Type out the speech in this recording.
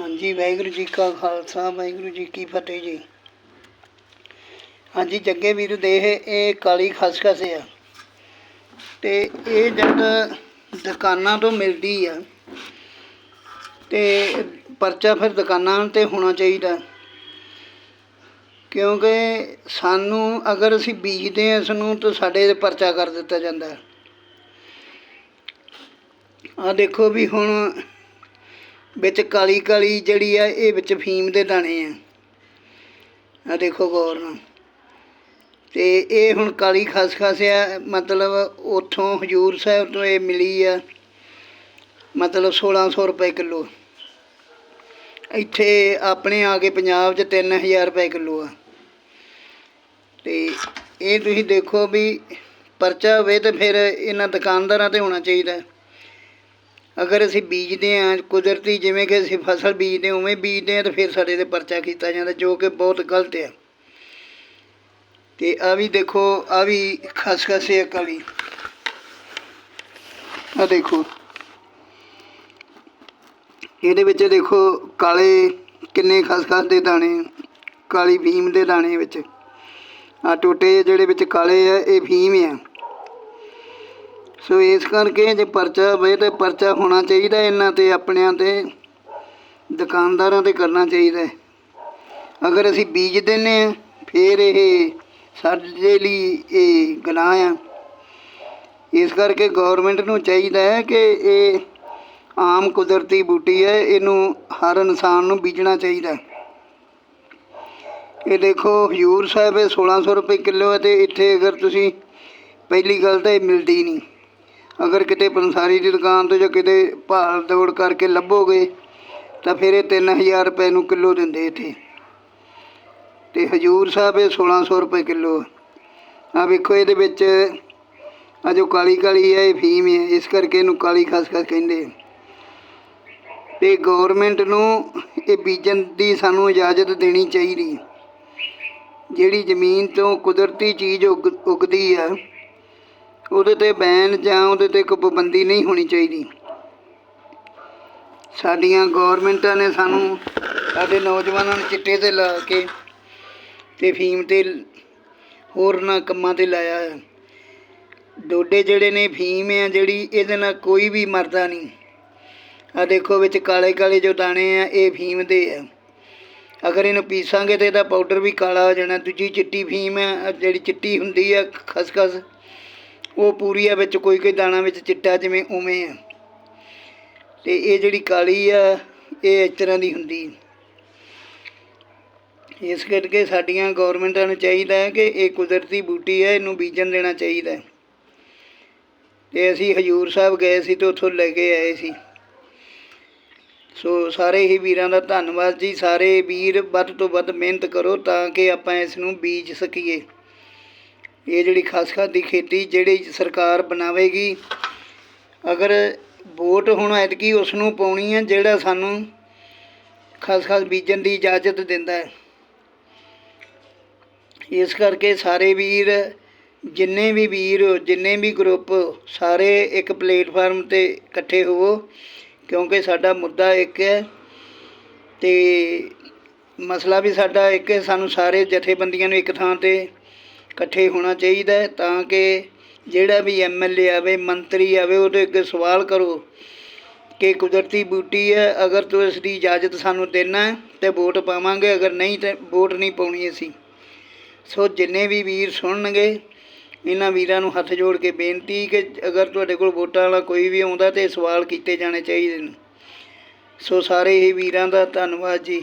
ਹਾਂਜੀ, ਵਾਹਿਗੁਰੂ ਜੀ ਕਾ ਖਾਲਸਾ, ਵਾਹਿਗੁਰੂ ਜੀ ਕੀ ਫਤਿਹ ਜੀ। ਹਾਂਜੀ, ਜੱਗੇ ਵੀਰ ਦੇ ਇਹ ਕਾਲੀ ਖਸਖਸ ਆ। ਤੇ ਇਹ ਜਦ ਦੁਕਾਨਾਂ ਤੋਂ ਮਿਲਦੀ ਆ, ਤੇ ਪਰਚਾ ਫਿਰ ਦੁਕਾਨਾਂ ਤੇ ਹੋਣਾ ਚਾਹੀਦਾ। ਕਿਉਂਕਿ ਸਾਨੂੰ ਅਗਰ ਅਸੀਂ ਬੀਜਦੇ ਹਾਂ ਇਸ ਨੂੰ ਤਾਂ ਸਾਡੇ ਤੇ ਪਰਚਾ ਕਰ ਦਿੱਤਾ ਜਾਂਦਾ। ਹੈ ਆ ਦੇਖੋ ਵੀ ਹੁਣ ਵਿੱਚ ਕਾਲੀ ਕਾਲੀ ਜਿਹੜੀ ਆ, ਇਹ ਵਿੱਚ ਫੀਮ ਦੇ ਦਾਣੇ ਆ। ਆ ਦੇਖੋ ਗੌਰ ਨਾਲ। ਤੇ ਇਹ ਹੁਣ ਕਾਲੀ ਖਸਖਸ ਆ, ਮਤਲਬ ਉਥੋਂ ਹਜੂਰ ਸਾਹਿਬ ਤੋਂ ਇਹ ਮਿਲੀ ਆ, ਮਤਲਬ 1600 ਰੁਪਏ ਕਿਲੋ। ਇੱਥੇ ਆਪਣੇ ਆ ਕੇ ਪੰਜਾਬ 'ਚ 3000 ਰੁਪਏ ਕਿਲੋ ਆ। ਤੇ ਇਹ ਤੁਸੀਂ ਦੇਖੋ ਵੀ ਪਰਚਾ ਹੋਵੇ ਤੇ ਫਿਰ ਇਹਨਾਂ ਦੁਕਾਨਦਾਰਾਂ ਤੇ ਹੋਣਾ ਚਾਹੀਦਾ। ਅਗਰ ਅਸੀਂ ਬੀਜਦੇ ਹਾਂ ਕੁਦਰਤੀ, ਜਿਵੇਂ ਕਿ ਅਸੀਂ ਫਸਲ ਬੀਜਦੇ ਹਾਂ, ਉਵੇਂ ਬੀਜਦੇ ਹਾਂ ਤਾਂ ਫਿਰ ਸਾਡੇ ਤੇ ਪਰਚਾ ਕੀਤਾ ਜਾਂਦਾ, ਜੋ ਕਿ ਬਹੁਤ ਗਲਤ ਆ ਤੇ ਆ ਵੀ ਦੇਖੋ, ਆ ਵੀ ਖਸਖਸ ਹੈ ਕਾਲੀ। ਆ ਦੇਖੋ। ਇਹਦੇ ਵਿੱਚ ਦੇਖੋ, ਕਾਲੇ ਕਿੰਨੇ ਖਸਖਸ ਦੇ ਦਾਣੇ, ਕਾਲੀ ਫੀਮ ਦੇ ਦਾਣੇ ਵਿੱਚ। ਆ ਟੋਟੇ ਜਿਹੜੇ ਵਿੱਚ ਕਾਲੇ ਆ, ਇਹ ਫੀਮ ਆ। ਸੋ ਇਸ ਕਰਕੇ ਜੇ ਪਰਚਾ ਹੋਵੇ ਤੇ ਪਰਚਾ ਹੋਣਾ ਚਾਹੀਦਾ ਇਹਨਾਂ ਤੇ, ਆਪਣਿਆਂ ਤੇ, ਦੁਕਾਨਦਾਰਾਂ ਤੇ ਕਰਨਾ ਚਾਹੀਦਾ ਅਗਰ ਅਸੀਂ ਬੀਜ ਦਿੰਨੇ ਆ, ਫਿਰ ਇਹ ਸਾਡੇ ਲਈ ਇਹ ਗੁਨਾਹ ਆ। ਇਸ ਕਰਕੇ ਗਵਰਨਮੈਂਟ ਨੂੰ ਚਾਹੀਦਾ ਹੈ ਕਿ ਇਹ ਆਮ ਕੁਦਰਤੀ ਬੂਟੀ ਹੈ, ਇਹਨੂੰ ਹਰ ਇਨਸਾਨ ਨੂੰ ਬੀਜਣਾ ਚਾਹੀਦਾ ਇਹ ਦੇਖੋ, ਹਜੂਰ ਸਾਹਿਬ ਇਹ 1600 ਰੁਪਏ ਕਿਲੋ ਹੈ ਤੇ ਇੱਥੇ ਅਗਰ ਤੁਸੀਂ, ਪਹਿਲੀ ਗੱਲ ਤਾਂ ਇਹ ਮਿਲਦੀ ਨਹੀਂ। ਅਗਰ ਕਿਤੇ ਪੰਸਾਰੀ ਦੀ ਦੁਕਾਨ ਤੋਂ ਜਾਂ ਕਿਤੇ ਭਾਲ ਦੌੜ ਕਰਕੇ ਲੱਭੋਗੇ, ਤਾਂ ਫਿਰ ਇਹ 3000 ਰੁਪਏ ਨੂੰ ਕਿਲੋ ਦਿੰਦੇ ਇੱਥੇ। ਤੇ ਹਜੂਰ ਸਾਹਿਬ ਇਹ 1600 ਰੁਪਏ ਕਿਲੋ ਆ। ਵੇਖੋ, ਇਹਦੇ ਵਿੱਚ ਆ ਜੋ ਕਾਲੀ ਕਾਲੀ ਹੈ ਇਹ ਫੀਮ ਹੈ ਇਸ ਕਰਕੇ ਇਹਨੂੰ ਕਾਲੀ ਖਸਖਸ ਕਹਿੰਦੇ ਆ। ਤੇ ਗਵਰਨਮੈਂਟ ਨੂੰ ਇਹ ਬੀਜਣ ਦੀ ਸਾਨੂੰ ਇਜਾਜ਼ਤ ਦੇਣੀ ਚਾਹੀਦੀ ਜਿਹੜੀ ਜ਼ਮੀਨ ਤੋਂ ਕੁਦਰਤੀ ਚੀਜ਼ ਉਗ, ਉਗਦੀ ਆ ਉਹਦੇ ਤੇ ਬੈਨ ਜਾਂ ਉਹਦੇ ਤੇ ਕੋਈ ਪਾਬੰਦੀ ਨਹੀਂ ਹੋਣੀ ਚਾਹੀਦੀ। ਸਾਡੀਆਂ ਗਵਰਨਮੈਂਟਾਂ ਨੇ ਸਾਨੂੰ ਸਾਡੇ ਨੌਜਵਾਨਾਂ ਨੂੰ ਚਿੱਟੇ ਤੇ ਲਾ ਕੇ ਤੇ ਫੀਮ ਤੇ ਹੋਰਨਾਂ ਕੰਮਾਂ ਤੇ ਲਾਇਆ ਹੈ। ਡੋਡੇ ਜਿਹੜੇ ਨੇ ਫੀਮ ਆ ਜਿਹੜੀ ਇਹਦੇ ਨਾਲ ਕੋਈ ਵੀ ਮਰਦਾ ਨਹੀਂ। ਆ ਦੇਖੋ ਵਿੱਚ ਕਾਲੇ ਕਾਲੇ ਜੋ ਦਾਣੇ ਆ, ਇਹ ਫੀਮ ਦੇ ਆ। ਅਗਰ ਇਹਨੂੰ ਪੀਸਾਂਗੇ ਤੇ ਇਹਦਾ ਪਾਊਡਰ ਵੀ ਕਾਲਾ ਹੋ ਜਾਣਾ। ਦੂਜੀ ਚਿੱਟੀ ਫੀਮ ਹੈ ਜਿਹੜੀ ਚਿੱਟੀ ਹੁੰਦੀ ਆ, ਖਸਖਸ। ਉਹ ਪੂਰੀ ਆ ਵਿੱਚ ਕੋਈ ਕੋਈ ਦਾਣਾ ਵਿੱਚ ਚਿੱਟਾ ਜਿਵੇਂ ਉਵੇਂ ਆ। ਤੇ ਇਹ ਜਿਹੜੀ ਕਾਲੀ ਆ, ਇਹ ਇਸ ਤਰ੍ਹਾਂ ਦੀ ਹੁੰਦੀ। ਇਸ ਕਰਕੇ ਸਾਡੀਆਂ ਗਵਰਨਮੈਂਟਾਂ ਨੂੰ ਚਾਹੀਦਾ ਹੈ ਕਿ ਇਹ ਕੁਦਰਤੀ ਬੂਟੀ ਹੈ ਇਹਨੂੰ ਬੀਜਣ ਦੇਣਾ ਚਾਹੀਦਾ ਹੈ। ਤੇ ਅਸੀਂ ਹਜੂਰ ਸਾਹਿਬ ਗਏ ਸੀ ਤੇ ਉੱਥੋਂ ਲੈ ਕੇ ਆਏ ਸੀ। ਸੋ ਸਾਰੇ ਹੀ ਵੀਰਾਂ ਦਾ ਧੰਨਵਾਦ ਜੀ, ਸਾਰੇ ਵੀਰ ਵੱਧ ਤੋਂ ਵੱਧ ਮਿਹਨਤ ਕਰੋ ਤਾਂ ਕਿ ਆਪਾਂ ਇਸ ਨੂੰ ਬੀਜ ਸਕੀਏ। ਇਹ ਜਿਹੜੀ ਖਸਖਸ ਦੀ ਖੇਤੀ ਜਿਹੜੀ ਸਰਕਾਰ ਬਣਾਵੇਗੀ, ਅਗਰ ਵੋਟ ਹੁਣ ਐਤਕੀ ਉਸ ਨੂੰ ਪਾਉਣੀ ਹੈ, ਜਿਹੜਾ ਸਾਨੂੰ ਖਸਖਸ ਬੀਜਣ ਦੀ ਇਜਾਜ਼ਤ ਦਿੰਦਾ ਹੈ। ਇਸ ਕਰਕੇ ਸਾਰੇ ਵੀਰ, ਜਿੰਨੇ ਵੀ ਵੀਰ, ਜਿੰਨੇ ਵੀ ਗਰੁੱਪ ਸਾਰੇ ਇੱਕ ਪਲੇਟਫਾਰਮ ਤੇ ਇਕੱਠੇ ਹੋਵੋ, ਕਿਉਂਕਿ ਸਾਡਾ ਮੁੱਦਾ ਇੱਕ ਹੈ ਤੇ ਮਸਲਾ ਵੀ ਸਾਡਾ ਇੱਕ ਹੈ, ਸਾਨੂੰ ਸਾਰੇ ਜਥੇਬੰਦੀਆਂ ਨੂੰ ਇੱਕ ਥਾਂ ਤੇ ਇਕੱਠੇ ਹੋਣਾ ਚਾਹੀਦਾ ਤਾਂ ਕਿ ਜਿਹੜਾ ਵੀ ਐਮਐਲਏ ਆਵੇ, ਮੰਤਰੀ ਆਵੇ, ਉਹਦੇ ਅੱਗੇ ਸਵਾਲ ਕਰੋ ਕਿ ਕੁਦਰਤੀ ਬੂਟੀ ਹੈ, ਅਗਰ ਤੂੰ ਇਸ ਦੀ ਇਜਾਜ਼ਤ ਸਾਨੂੰ ਦੇਣਾ ਹੈ ਤੇ ਵੋਟ ਪਾਵਾਂਗੇ, ਅਗਰ ਨਹੀਂ ਤੇ ਵੋਟ ਨਹੀਂ ਪਾਉਣੀ ਅਸੀਂ। ਸੋ ਜਿੰਨੇ ਵੀ ਵੀਰ ਸੁਣਨਗੇ, ਇਹਨਾਂ ਵੀਰਾਂ ਨੂੰ ਹੱਥ ਜੋੜ ਕੇ ਬੇਨਤੀ ਕਿ ਅਗਰ ਤੁਹਾਡੇ ਕੋਲ ਵੋਟਾਂ ਵਾਲਾ ਕੋਈ ਵੀ ਆਉਂਦਾ ਤੇ ਸਵਾਲ ਕੀਤੇ ਜਾਣੇ ਚਾਹੀਦੇ ਨੇ। ਸੋ ਸਾਰੇ ਹੀ ਵੀਰਾਂ ਦਾ ਧੰਨਵਾਦ ਜੀ।